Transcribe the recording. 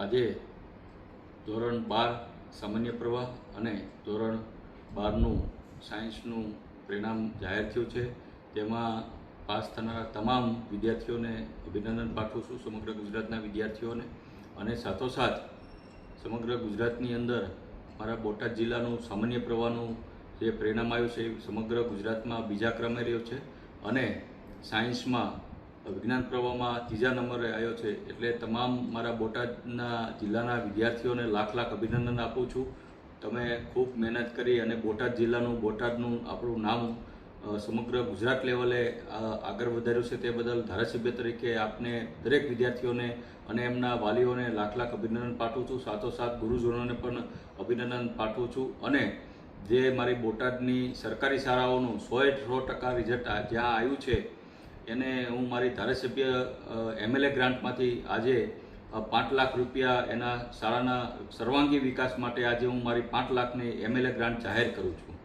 આજે ધોરણ બાર સામાન્ય પ્રવાહ અને ધોરણ બારનું સાયન્સનું પરિણામ જાહેર થયું છે. તેમાં પાસ થનારા તમામ વિદ્યાર્થીઓને અભિનંદન પાઠવું છું સમગ્ર ગુજરાતના વિદ્યાર્થીઓને. અને સાથોસાથ સમગ્ર ગુજરાતની અંદર મારા બોટાદ જિલ્લાનું સામાન્ય પ્રવાહનું જે પરિણામ આવ્યું છે એ સમગ્ર ગુજરાતમાં બીજા ક્રમે રહ્યો છે. અને સાયન્સમાં વિજ્ઞાન પ્રવાહમાં ત્રીજા નંબરે આવ્યો છે. એટલે તમામ મારા બોટાદના જિલ્લાના વિદ્યાર્થીઓને લાખ લાખ અભિનંદન આપું છું. તમે ખૂબ મહેનત કરી અને બોટાદ જિલ્લાનું, બોટાદનું આપણું નામ સમગ્ર ગુજરાત લેવલે આગળ વધાર્યું છે તે બદલ ધારાસભ્ય તરીકે આપને દરેક વિદ્યાર્થીઓને અને એમના વાલીઓને લાખ લાખ અભિનંદન પાઠવું છું. સાથોસાથ ગુરુજનોને પણ અભિનંદન પાઠવું છું. અને જે મારી બોટાદની સરકારી શાળાઓનું સોએ સો ટકા રિઝલ્ટ જ્યાં આવ્યું છે એને હું મારી ધારાસભ્ય એમએલએ ગ્રાન્ટમાંથી આજે પાંચ લાખ રૂપિયા એના શાળાના સર્વાંગી વિકાસ માટે આજે હું મારી પાંચ લાખની એમએલએ ગ્રાન્ટ જાહેર કરું છું.